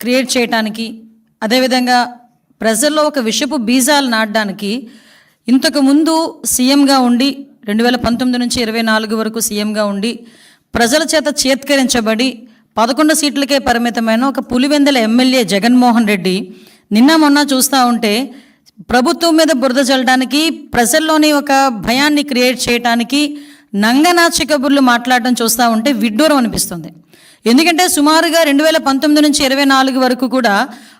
Create చేయటానికి అదేవిధంగా ప్రజల్లో ఒక విషపు బీజాలు నాటడానికి ఇంతకుముందు సీఎంగా ఉండి రెండు వేల పంతొమ్మిది నుంచి ఇరవై నాలుగు వరకు సీఎంగా ఉండి ప్రజల చేత చేత్కరించబడి పదకొండు సీట్లకే పరిమితమైన ఒక పులివెందల ఎమ్మెల్యే జగన్మోహన్ రెడ్డి నిన్న మొన్న చూస్తూ ఉంటే ప్రభుత్వం మీద బురద చల్లడానికి ప్రజల్లోని ఒక భయాన్ని క్రియేట్ చేయడానికి నంగనాచి కబుర్లు మాట్లాడడం చూస్తూ ఉంటే విడ్డూరం అనిపిస్తుంది. ఎందుకంటే సుమారుగా రెండు వేల పంతొమ్మిది నుంచి ఇరవై నాలుగు వరకు కూడా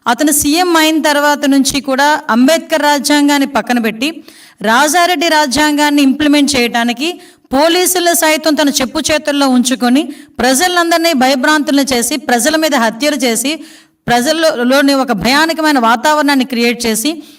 అతను సీఎం అయిన తర్వాత నుంచి కూడా అంబేద్కర్ రాజ్యాంగాన్ని పక్కన పెట్టి రాజారెడ్డి రాజ్యాంగాన్ని ఇంప్లిమెంట్ చేయడానికి పోలీసులు సైతం తన చెప్పు చేతుల్లో ఉంచుకొని ప్రజలందరినీ భయభ్రాంతులను చేసి ప్రజల మీద హత్యలు చేసి ప్రజల్లోని ఒక భయానకమైన వాతావరణాన్ని క్రియేట్ చేసి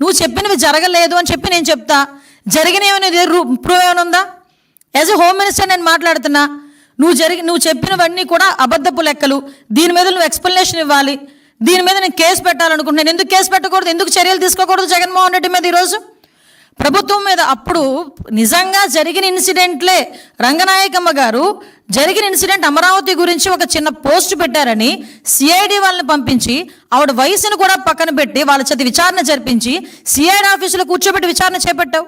నువ్వు చెప్పినవి జరగలేదు అని చెప్పి నేను చెప్తా. జరిగినవి ప్రూవ్ ఏమైనా ఉందా? యాజ్ ఎ హోమ్ మినిస్టర్ నేను మాట్లాడుతున్నా. నువ్వు జరిగి నువ్వు చెప్పినవన్నీ కూడా అబద్ధపు లెక్కలు. దీని మీద నువ్వు ఎక్స్ప్లెనేషన్ ఇవ్వాలి. దీని మీద నేను కేసు పెట్టాలనుకుంటున్నాను. ఎందుకు కేసు పెట్టకూడదు? ఎందుకు చర్యలు తీసుకోకూడదు? జగన్మోహన్ రెడ్డి మీద ఈరోజు? ప్రభుత్వం మీద అప్పుడు నిజంగా జరిగిన ఇన్సిడెంట్లే. రంగనాయకమ్మ గారు జరిగిన ఇన్సిడెంట్ అమరావతి గురించి ఒక చిన్న పోస్ట్ పెట్టారని సిఐడి వాళ్ళని పంపించి ఆవిడ వయసును కూడా పక్కన పెట్టి వాళ్ళ చేతి విచారణ జరిపించి సిఐడి ఆఫీసులో కూర్చోబెట్టి విచారణ చేపట్టావు.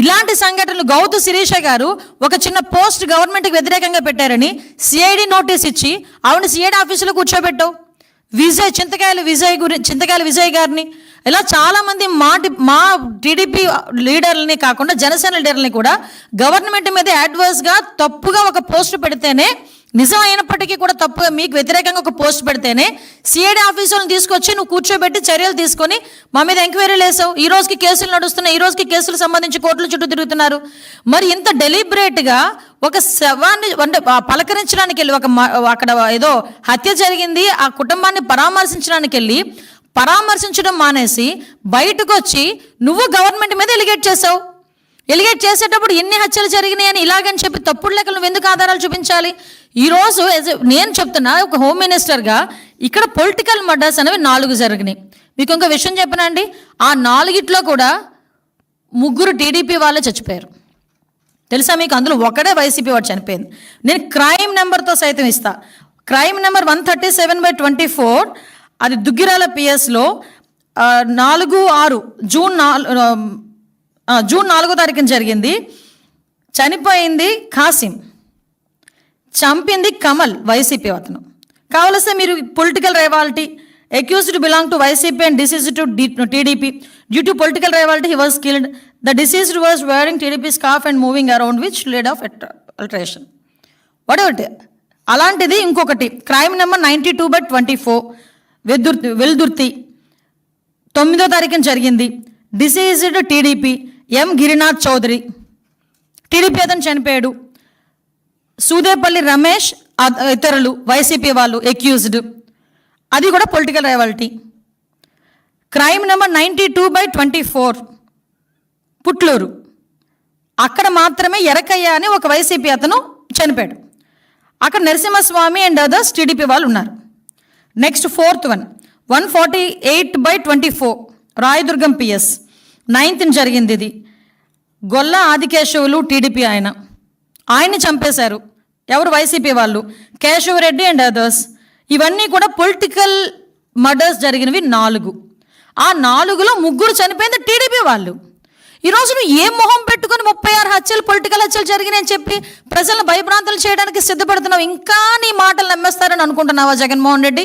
ఇలాంటి సంఘటనలు గౌతు శిరీష గారు ఒక చిన్న పోస్ట్ గవర్నమెంట్కి వ్యతిరేకంగా పెట్టారని సిఐడి నోటీస్ ఇచ్చి ఆవిడ సిఐడి ఆఫీసులో కూర్చోబెట్టావు. విజయ్ చింతకాయల విజయ్ గురి చింతకాయల విజయ్ గారిని ఇలా చాలామంది మా మా టీడీపీ లీడర్లని కాకుండా జనసేన లీడర్లని కూడా గవర్నమెంట్ మీద అడ్వర్స్గా తప్పుగా ఒక పోస్ట్ పెడితేనే నిజం అయినప్పటికీ కూడా తప్పుగా మీకు వ్యతిరేకంగా ఒక పోస్ట్ పెడితేనే సిఐడి ఆఫీసులను తీసుకొచ్చి నువ్వు కూర్చోబెట్టి చర్యలు తీసుకొని మా మీద ఎంక్వైరీలు వేసావు. ఈ రోజుకి కేసులు నడుస్తున్నాయి. ఈ రోజుకి కేసులు సంబంధించి కోర్టుల చుట్టూ తిరుగుతున్నారు. మరి ఇంత డెలిబరేట్గా ఒక శవాన్ని అంటే పలకరించడానికి వెళ్ళి ఒక అక్కడ ఏదో హత్య జరిగింది ఆ కుటుంబాన్ని పరామర్శించడానికి వెళ్ళి పరామర్శించడం మానేసి బయటకు వచ్చి నువ్వు గవర్నమెంట్ మీద ఎలిగేట్ చేసావు. ఎలిగేట్ చేసేటప్పుడు ఎన్ని హత్యలు జరిగినాయని ఇలాగని చెప్పి తప్పుడు లెక్కలు నువ్వు ఎందుకు ఆధారాలు చూపించాలి? ఈరోజు నేను చెప్తున్నా ఒక హోమ్ మినిస్టర్గా ఇక్కడ పొలిటికల్ మర్డర్స్ అనేవి నాలుగు జరిగినాయి. మీకు ఇంకో విషయం చెప్పనండి ఆ నాలుగిట్లో కూడా ముగ్గురు టీడీపీ వాళ్ళే చచ్చిపోయారు. తెలుసా మీకు? అందులో ఒకడే వైసీపీ వాడు చనిపోయింది. నేను క్రైమ్ నెంబర్తో సైతం ఇస్తా. Crime number one thirty seven by twenty four అది దుగ్గిరాల పిఎస్లో నాలుగు ఆరు జూన్ నాలుగు జూన్ నాలుగో తారీఖున జరిగింది. చనిపోయింది ఖాసిం చంపింది కమల్ వైసీపీ అతను. కావలసే మీరు political rivalry accused belong to YCP and deceased to TDP. Due to political rivalry he was killed the deceased was wearing TDP scarf and moving around which lead of altercation what అలాంటిది ఇంకొకటి crime number ninety two by twenty four Vedurthi Veldurthi. తొమ్మిదో తారీఖున జరిగింది. Deceased TDP M. Girinath Chowdary. TDP అతను చనిపోయాడు. సూదేపల్లి రమేష్ ఇతరులు YCP వాళ్ళు accused అది కూడా political rivalry crime number ninety two by twenty four Putluru. అక్కడ మాత్రమే ఎరకయ్య అని ఒక వైసీపీ అతను చనిపోయాడు. అక్కడ నరసింహస్వామి అండ్ అదర్స్ టీడీపీ వాళ్ళు ఉన్నారు. Next fourth one one forty eight by twenty four Rayadurgam PS నైన్త్ని జరిగింది ఇది. గొల్ల ఆదికేశవులు టీడీపీ ఆయన. ఆయన్ని చంపేశారు. ఎవరు వైసీపీ వాళ్ళు? కేశవరెడ్డి అండ్ అదర్స్ ఇవన్నీ కూడా పొలిటికల్ మర్డర్స్ జరిగినవి నాలుగు. ఆ నాలుగులో ముగ్గురు చనిపోయింది టీడీపీ వాళ్ళు. ఈరోజు నువ్వు ఏ మొహం పెట్టుకుని ముప్పై ఆరు హత్యలు పొలిటికల్ హత్యలు జరిగినాయని చెప్పి ప్రజలను భయభ్రాంతులు చేయడానికి సిద్ధపడుతున్నావు? ఇంకా నీ మాటలు నమ్మేస్తారని అనుకుంటున్నావా జగన్మోహన్ రెడ్డి?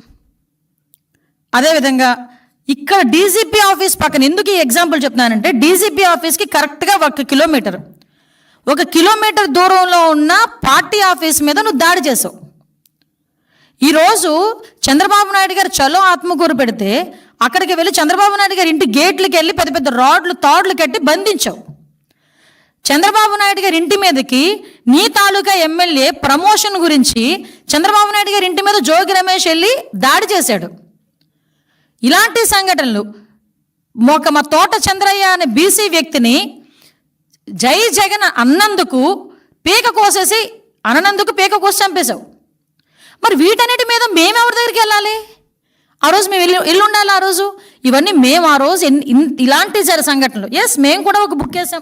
అదేవిధంగా ఇక్కడ డీజీపీ ఆఫీస్ పక్కన ఎందుకు ఈ ఎగ్జాంపుల్ చెప్తున్నానంటే డీజీపీ ఆఫీస్కి కరెక్ట్గా ఒక కిలోమీటర్ ఒక కిలోమీటర్ దూరంలో ఉన్న పార్టీ ఆఫీస్ మీద నువ్వు దాడి చేసావు. ఈరోజు చంద్రబాబు నాయుడు గారు చలో ఆత్మకూరు పెడితే అక్కడికి వెళ్ళి చంద్రబాబు నాయుడు గారి ఇంటి గేట్లకి వెళ్ళి పెద్ద పెద్ద రాడ్లు తాడ్లు కట్టి బంధించావు. చంద్రబాబు నాయుడు గారి ఇంటి మీదకి నీ తాలూకా ఎమ్మెల్యే ప్రమోషన్ గురించి చంద్రబాబు నాయుడు గారి ఇంటి మీద జోగి రమేష్ వెళ్ళి దాడి చేశాడు. ఇలాంటి సంఘటనలు. ఒక మా తోట చంద్రయ్య అనే బీసీ వ్యక్తిని జై జగన్ అన్నందుకు పీక కోసేసి అననందుకు పీక కోసి చంపేశావు. మరి వీటన్నిటి మీద మేము ఎవరి దగ్గరికి వెళ్ళాలి? ఆ రోజు మేము వెళ్ళి వెళ్ళి ఉండాలి ఆ రోజు. ఇవన్నీ మేము ఆ రోజు ఇన్- ఇలాంటి జరి సంఘటనలు. ఎస్ మేము కూడా ఒక బుక్ చేసాం